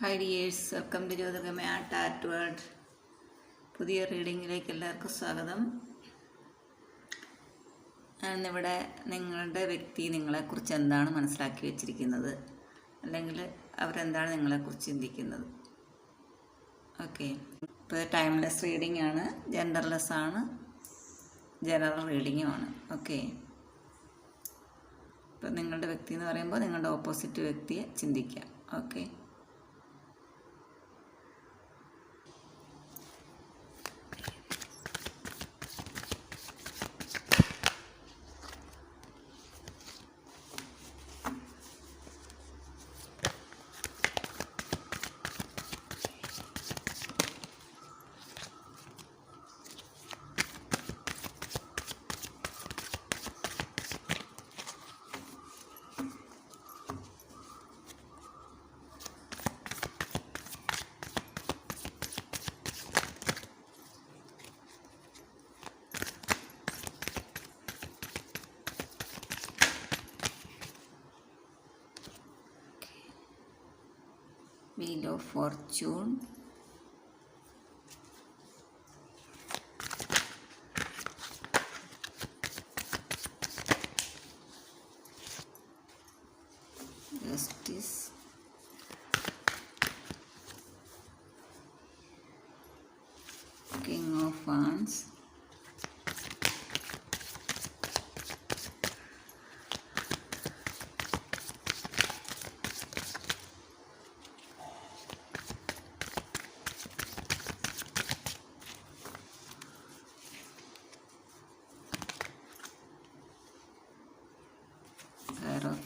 Hi dears welcome to Jyothikamaya tat world പുതിയ റീഡിങ്ങിലേക്ക് എല്ലാവർക്കും സ്വാഗതം. ഞാനിവിടെ നിങ്ങളുടെ വ്യക്തി നിങ്ങളെക്കുറിച്ച് എന്താണ് മനസ്സിലാക്കി വെച്ചിരിക്കുന്നത്? അല്ലെങ്കിൽ അവരെന്താണ് നിങ്ങളെക്കുറിച്ച് ചിന്തിക്കുന്നത്? ഓക്കെ ഇപ്പോൾ ടൈംലെസ് റീഡിംഗ് ആണ് ജെൻഡർലെസ് ആണ് ജനറൽ റീഡിങ്ങുമാണ് ഓക്കെ ഇപ്പം നിങ്ങളുടെ വ്യക്തി എന്ന് പറയുമ്പോൾ നിങ്ങളുടെ ഓപ്പോസിറ്റ് വ്യക്തിയെ ചിന്തിക്കുക. Okay Wheel of Fortune.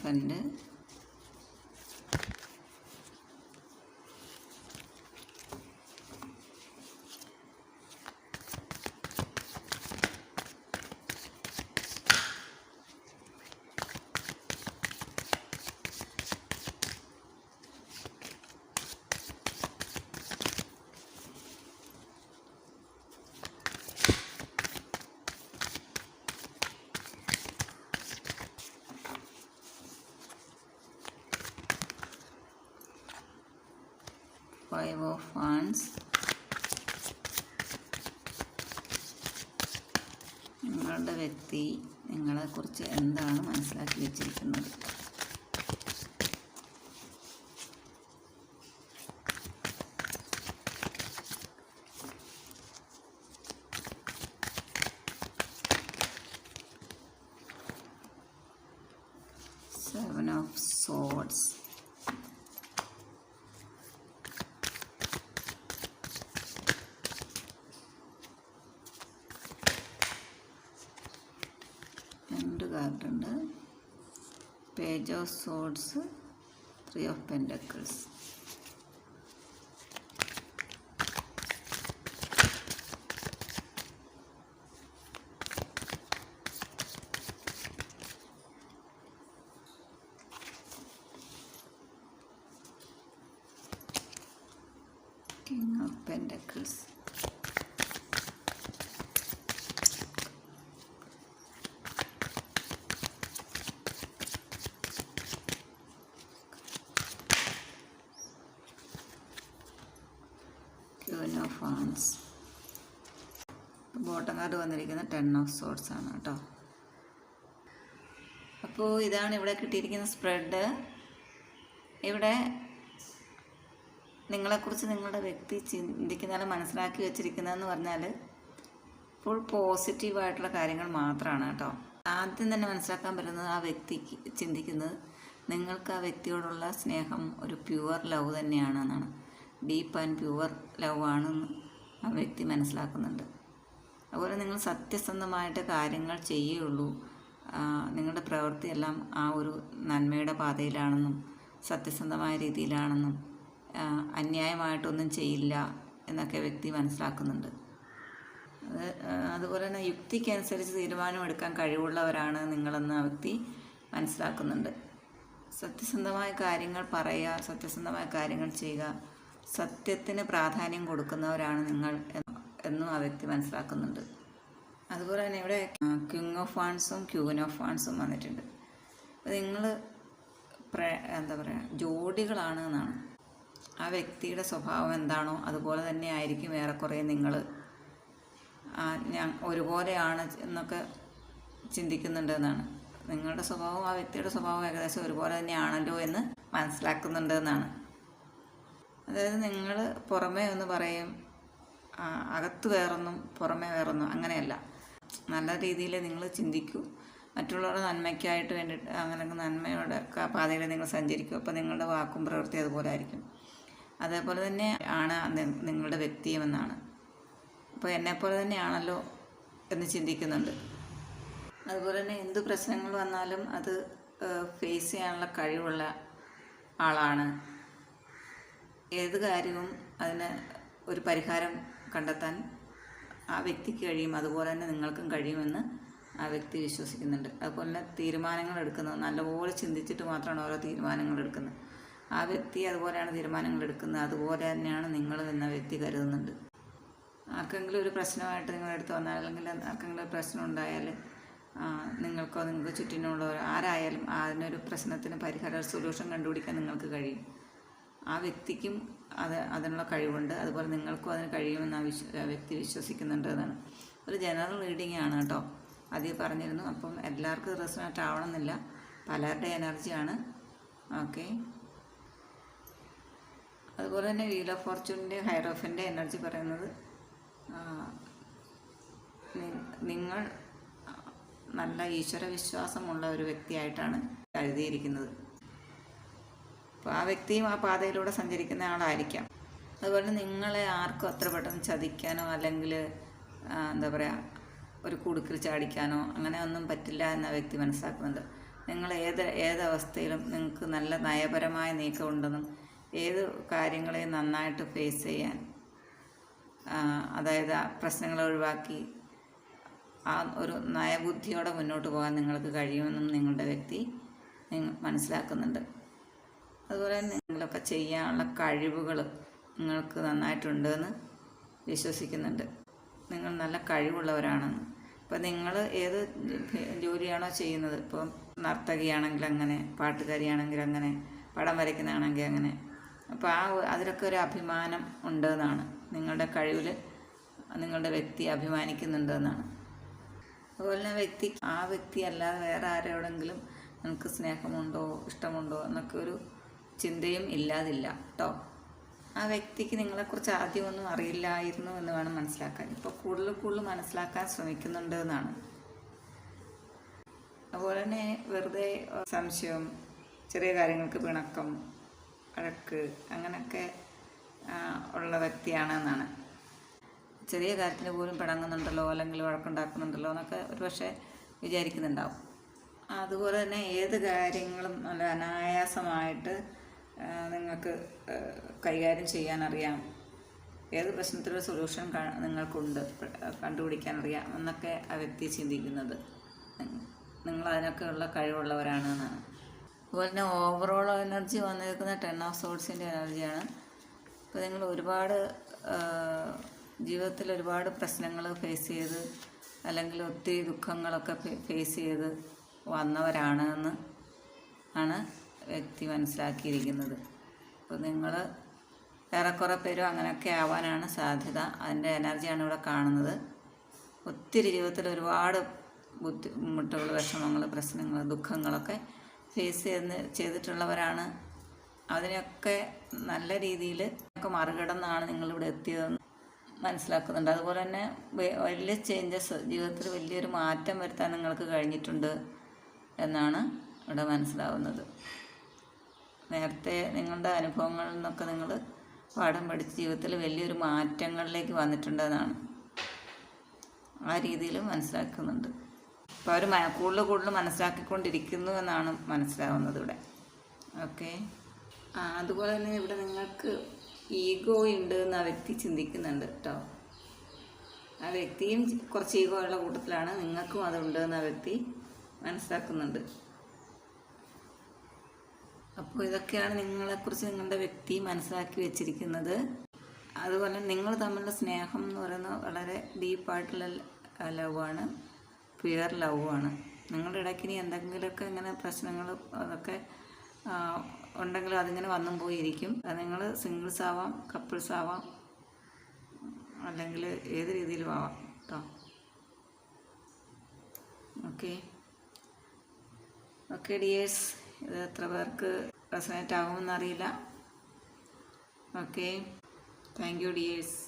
பண்ணு. Wands. നിങ്ങളുടെ വ്യക്തി നിങ്ങളെക്കുറിച്ച് എന്താണ് മനസ്സിലാക്കി വെച്ചിരിക്കുന്നത് seven of swords page of swords three of pentacles king of pentacles queen of wands bottom card വന്നിരിക്കുന്ന ടെൻ ഓഫ് സോഡ്സ് ആണ് കേട്ടോ. അപ്പോൾ ഇതാണ് ഇവിടെ കിട്ടിയിരിക്കുന്ന സ്പ്രെഡ്. ഇവിടെ നിങ്ങളെക്കുറിച്ച് നിങ്ങളുടെ വ്യക്തി ചിന്തിക്കുന്ന മനസ്സിലാക്കി വെച്ചിരിക്കുന്നതെന്ന് പറഞ്ഞാൽ ഫുൾ പോസിറ്റീവായിട്ടുള്ള കാര്യങ്ങൾ മാത്രമാണ് കേട്ടോ. ആദ്യം തന്നെ മനസ്സിലാക്കാൻ പറ്റുന്നത് ആ വ്യക്തിക്ക് ചിന്തിക്കുന്നത് നിങ്ങൾക്ക് ആ വ്യക്തിയോടുള്ള സ്നേഹം ഒരു പ്യുവർ ലവ് തന്നെയാണെന്നാണ്. ഡീപ്പ് ആൻഡ് പ്യുവർ ലവ് ആണെന്ന് ആ വ്യക്തി മനസ്സിലാക്കുന്നുണ്ട്. അതുപോലെ നിങ്ങൾ സത്യസന്ധമായിട്ട് കാര്യങ്ങൾ ചെയ്യുകയുള്ളൂ. നിങ്ങളുടെ പ്രവൃത്തിയെല്ലാം ആ ഒരു നന്മയുടെ പാതയിലാണെന്നും സത്യസന്ധമായ രീതിയിലാണെന്നും അന്യായമായിട്ടൊന്നും ചെയ്യില്ല എന്നൊക്കെ വ്യക്തി മനസ്സിലാക്കുന്നുണ്ട്. അത് അതുപോലെ തന്നെ യുക്തിക്കനുസരിച്ച് തീരുമാനമെടുക്കാൻ കഴിവുള്ളവരാണ് നിങ്ങളെന്ന് ആ വ്യക്തി മനസ്സിലാക്കുന്നുണ്ട്. സത്യസന്ധമായ കാര്യങ്ങൾ പറയുക സത്യസന്ധമായ കാര്യങ്ങൾ ചെയ്യുക സത്യത്തിന് പ്രാധാന്യം കൊടുക്കുന്നവരാണ് നിങ്ങൾ എന്നും ആ വ്യക്തി മനസ്സിലാക്കുന്നുണ്ട്. അതുപോലെ തന്നെ ഇവിടെ ക്യൂങ് ഓഫ് ഫാൺസും ക്യൂൻ ഓഫ് ഫാൺസും വന്നിട്ടുണ്ട്. അപ്പോൾ നിങ്ങൾ എന്താ പറയുക ജോഡികളാണ് എന്നാണ്. ആ വ്യക്തിയുടെ സ്വഭാവം എന്താണോ അതുപോലെ തന്നെ ആയിരിക്കും ഏറെക്കുറെ നിങ്ങൾ ഞാൻ ഒരുപോലെയാണ് എന്നൊക്കെ ചിന്തിക്കുന്നുണ്ട് എന്നാണ്. നിങ്ങളുടെ സ്വഭാവം ആ വ്യക്തിയുടെ സ്വഭാവം ഏകദേശം ഒരുപോലെ തന്നെയാണല്ലോ എന്ന് മനസ്സിലാക്കുന്നുണ്ട് എന്നാണ്. അതായത് നിങ്ങൾ പുറമേ ഒന്ന് പറയും അകത്ത് വേറൊന്നും പുറമേ വേറൊന്നും അങ്ങനെയല്ല. നല്ല രീതിയിൽ നിങ്ങൾ ചിന്തിക്കൂ. മറ്റുള്ളവരുടെ നന്മയ്ക്കായിട്ട് വേണ്ടിയിട്ട് അങ്ങനെ നന്മയുടെ പാതയിൽ നിങ്ങൾ സഞ്ചരിക്കും. അപ്പോൾ നിങ്ങളുടെ വാക്കും പ്രവൃത്തി അതുപോലെ ആയിരിക്കും. അതേപോലെ തന്നെ ആണ് നിങ്ങളുടെ വ്യക്തിയുമെന്നാണ് അപ്പോൾ എന്നെപ്പോലെ തന്നെയാണല്ലോ എന്ന് ചിന്തിക്കുന്നുണ്ട്. അതുപോലെ തന്നെ എന്ത് പ്രശ്നങ്ങൾ വന്നാലും അത് ഫേസ് ചെയ്യാനുള്ള കഴിവുള്ള ആളാണ്. ഏത് കാര്യവും അതിന് ഒരു പരിഹാരം കണ്ടെത്താൻ ആ വ്യക്തിക്ക് കഴിയും. അതുപോലെ തന്നെ നിങ്ങൾക്കും കഴിയുമെന്ന് ആ വ്യക്തി വിശ്വസിക്കുന്നുണ്ട്. അതുപോലെ തന്നെ തീരുമാനങ്ങൾ എടുക്കുന്നത് നല്ലപോലെ ചിന്തിച്ചിട്ട് മാത്രമാണ് ഓരോ തീരുമാനങ്ങൾ എടുക്കുന്നത്. ആ വ്യക്തി അതുപോലെയാണ് തീരുമാനങ്ങൾ എടുക്കുന്നത്. അതുപോലെ തന്നെയാണ് നിങ്ങൾ എന്ന വ്യക്തി കരുതുന്നുണ്ട്. ആർക്കെങ്കിലും ഒരു പ്രശ്നമായിട്ട് നിങ്ങളുടെ അടുത്ത് വന്നാൽ അല്ലെങ്കിൽ ആർക്കെങ്കിലും ഒരു പ്രശ്നം ഉണ്ടായാൽ നിങ്ങൾക്കോ നിങ്ങൾക്ക് ചുറ്റിനുള്ളവരോ ആരായാലും അതിനൊരു പ്രശ്നത്തിന് പരിഹാര സൊല്യൂഷൻ കണ്ടുപിടിക്കാൻ നിങ്ങൾക്ക് കഴിയും. ആ വ്യക്തിക്കും അത് അതിനുള്ള കഴിവുണ്ട്. അതുപോലെ നിങ്ങൾക്കും അതിന് കഴിയുമെന്ന് ആ വിശ്വ വ്യക്തി വിശ്വസിക്കുന്നുണ്ട് എന്നാണ്. ഒരു ജനറൽ റീഡിംഗ് ആണ് കേട്ടോ. ആദ്യം പറഞ്ഞിരുന്നു. അപ്പം എല്ലാവർക്കും റെസണേറ്റ് ആവണമെന്നില്ല. പലരുടെ എനർജിയാണ് ഓക്കെ അതുപോലെ തന്നെ വീൽ ഓഫ് ഫോർച്യൂണിന്റെ ഹൈറോഫിന്റെ എനർജി പറയുന്നത് നിങ്ങൾ നല്ല ഈശ്വര വിശ്വാസമുള്ള ഒരു വ്യക്തിയായിട്ടാണ് എഴുതിയിരിക്കുന്നത് അപ്പോൾ ആ വ്യക്തിയും ആ പാതയിലൂടെ സഞ്ചരിക്കുന്ന ആളായിരിക്കാം. അതുപോലെ നിങ്ങളെ ആർക്കും അത്ര പെട്ടെന്ന് ചതിക്കാനോ അല്ലെങ്കിൽ എന്താ പറയുക ഒരു കുടുക്കിൽ ചാടിക്കാനോ അങ്ങനെ ഒന്നും പറ്റില്ല എന്ന വ്യക്തി മനസ്സിലാക്കുന്നുണ്ട്. നിങ്ങൾ ഏത് ഏതവസ്ഥയിലും നിങ്ങൾക്ക് നല്ല നയപരമായ നീക്കമുണ്ടെന്നും ഏത് കാര്യങ്ങളെയും നന്നായിട്ട് ഫേസ് ചെയ്യാൻ അതായത് ആ പ്രശ്നങ്ങളെ ഒഴിവാക്കി ആ ഒരു നയബുദ്ധിയോടെ മുന്നോട്ട് പോകാൻ നിങ്ങൾക്ക് കഴിയുമെന്നും നിങ്ങളുടെ വ്യക്തി മനസ്സിലാക്കുന്നുണ്ട്. അതുപോലെ തന്നെ നിങ്ങളൊക്കെ ചെയ്യാനുള്ള കഴിവുകൾ നിങ്ങൾക്ക് നന്നായിട്ടുണ്ടെന്ന് വിശ്വസിക്കുന്നുണ്ട്. നിങ്ങൾ നല്ല കഴിവുള്ളവരാണെന്ന്. ഇപ്പം നിങ്ങൾ ഏത് ജോലിയാണോ ചെയ്യുന്നത്? ഇപ്പം നർത്തകിയാണെങ്കിൽ അങ്ങനെ പാട്ടുകാരിയാണെങ്കിൽ അങ്ങനെ പടം വരയ്ക്കുന്നതാണെങ്കിൽ അങ്ങനെ. അപ്പോൾ ആ അതിലൊക്കെ ഒരു അഭിമാനം ഉണ്ടെന്നാണ്. നിങ്ങളുടെ കഴിവിൽ നിങ്ങളുടെ വ്യക്തി അഭിമാനിക്കുന്നുണ്ടെന്നാണ്. അതുപോലെ തന്നെ വ്യക്തി ആ വ്യക്തി അല്ലാതെ വേറെ ആരോടെങ്കിലും നിങ്ങൾക്ക് സ്നേഹമുണ്ടോ ഇഷ്ടമുണ്ടോ എന്നൊക്കെ ഒരു ചിന്തയും ഇല്ലാതില്ല കേട്ടോ ആ വ്യക്തിക്ക് നിങ്ങളെക്കുറിച്ച് ആദ്യമൊന്നും അറിയില്ലായിരുന്നു എന്ന് വേണം മനസ്സിലാക്കാൻ. ഇപ്പോൾ കൂടുതൽ കൂടുതൽ മനസ്സിലാക്കാൻ ശ്രമിക്കുന്നുണ്ട് എന്നാണ്. അതുപോലെ തന്നെ വെറുതെ സംശയം ചെറിയ കാര്യങ്ങൾക്ക് പിണക്കം വഴക്ക് അങ്ങനെയൊക്കെ ഉള്ള വ്യക്തിയാണെന്നാണ് ചെറിയ കാര്യത്തിന് പോലും പിണങ്ങുന്നുണ്ടല്ലോ അല്ലെങ്കിൽ വഴക്കുണ്ടാക്കുന്നുണ്ടല്ലോ എന്നൊക്കെ ഒരു പക്ഷേ വിചാരിക്കുന്നുണ്ടാവും. അതുപോലെ തന്നെ ഏത് കാര്യങ്ങളും നല്ല അനായാസമായിട്ട് നിങ്ങൾക്ക് കൈകാര്യം കൈകാര്യം ചെയ്യാനറിയാം. ഏത് പ്രശ്നത്തിലൊരു സൊല്യൂഷൻ നിങ്ങൾക്കുണ്ട് കണ്ടുപിടിക്കാൻ അറിയാം എന്നൊക്കെ ആ വ്യക്തി ചിന്തിക്കുന്നത്. നിങ്ങൾ അതിനൊക്കെയുള്ള കഴിവുള്ളവരാണ് എന്നാണ്. അതുപോലെ തന്നെ ഓവറോൾ എനർജി വന്നിരിക്കുന്ന ടെൻ ഓഫ് സോൾസിന്റെ എനർജിയാണ് ഇപ്പോൾ നിങ്ങൾ ഒരുപാട് ജീവിതത്തിൽ ഒരുപാട് പ്രശ്നങ്ങൾ ഫേസ് ചെയ്ത് അല്ലെങ്കിൽ ഒത്തിരി ദുഃഖങ്ങളൊക്കെ ഫേസ് ചെയ്ത് വന്നവരാണ് എന്ന് ആണ് വ്യക്തി മനസ്സിലാക്കിയിരിക്കുന്നത്. അപ്പോൾ നിങ്ങൾ ഏറെക്കുറെ പേരും അങ്ങനെയൊക്കെ ആവാനാണ് സാധ്യത. അതിന്റെ എനർജിയാണ് ഇവിടെ കാണുന്നത്. ഒത്തിരി ജീവിതത്തിൽ ഒരുപാട് ബുദ്ധിമുട്ടുകൾ വിഷമങ്ങൾ പ്രശ്നങ്ങൾ ദുഃഖങ്ങളൊക്കെ ഫേസ് ചെയ്യുന്ന ചെയ്തിട്ടുള്ളവരാണ്. അതിനൊക്കെ നല്ല രീതിയിൽ ഒക്കെ മറികടന്നാണ് നിങ്ങളിവിടെ എത്തിയതെന്ന് മനസ്സിലാക്കുന്നുണ്ട്. അതുപോലെ തന്നെ വലിയ ചേഞ്ചസ് ജീവിതത്തിൽ വലിയൊരു മാറ്റം വരുത്താൻ നിങ്ങൾക്ക് കഴിഞ്ഞിട്ടുണ്ട് എന്നാണ് ഇവിടെ മനസ്സിലാവുന്നത്. നേരത്തെ നിങ്ങളുടെ അനുഭവങ്ങളിൽ നിന്നൊക്കെ നിങ്ങൾ പാഠം പഠിച്ച് ജീവിതത്തിൽ വലിയൊരു മാറ്റങ്ങളിലേക്ക് വന്നിട്ടുണ്ടെന്നാണ് ആ രീതിയിൽ മനസ്സിലാക്കുന്നുണ്ട്. അപ്പോൾ അവർ കൂടുതൽ കൂടുതൽ മനസ്സിലാക്കിക്കൊണ്ടിരിക്കുന്നു എന്നാണ് മനസ്സിലാവുന്നത് ഇവിടെ. ഓക്കെ. അതുപോലെ തന്നെ ഇവിടെ നിങ്ങൾക്ക് ഈഗോ ഉണ്ട് എന്ന് ആ വ്യക്തി ചിന്തിക്കുന്നുണ്ട് കേട്ടോ. ആ വ്യക്തിയും കുറച്ച് ഈഗോ ഉള്ള കൂട്ടത്തിലാണ് നിങ്ങൾക്കും അതുണ്ട് എന്ന് ആ വ്യക്തി മനസ്സിലാക്കുന്നുണ്ട്. അപ്പോൾ ഇതൊക്കെയാണ് നിങ്ങളെക്കുറിച്ച് നിങ്ങളുടെ വ്യക്തി മനസ്സിലാക്കി വെച്ചിരിക്കുന്നത്. അതുപോലെ നിങ്ങൾ തമ്മിലുള്ള സ്നേഹം എന്ന് പറയുന്നത് വളരെ ഡീപ്പായിട്ടുള്ള ലവാണ് പ്യുവർ ലവാണ് നിങ്ങളുടെ ഇടയ്ക്ക് ഇനി എന്തെങ്കിലുമൊക്കെ ഇങ്ങനെ പ്രശ്നങ്ങൾ അതൊക്കെ ഉണ്ടെങ്കിൽ അതിങ്ങനെ വന്നും പോയിരിക്കും. അത് നിങ്ങൾ സിംഗിൾസ് ആവാം കപ്പിൾസ് ആവാം അല്ലെങ്കിൽ ഏത് രീതിയിലും ആവാം കേട്ടോ ഓക്കെ ഓക്കെ ഡിയേഴ്സ് ഇത് എത്ര പേർക്ക് റെസനേറ്റ് ആകുമെന്നറിയില്ല ഓക്കെ താങ്ക് യു ഡിയേഴ്സ്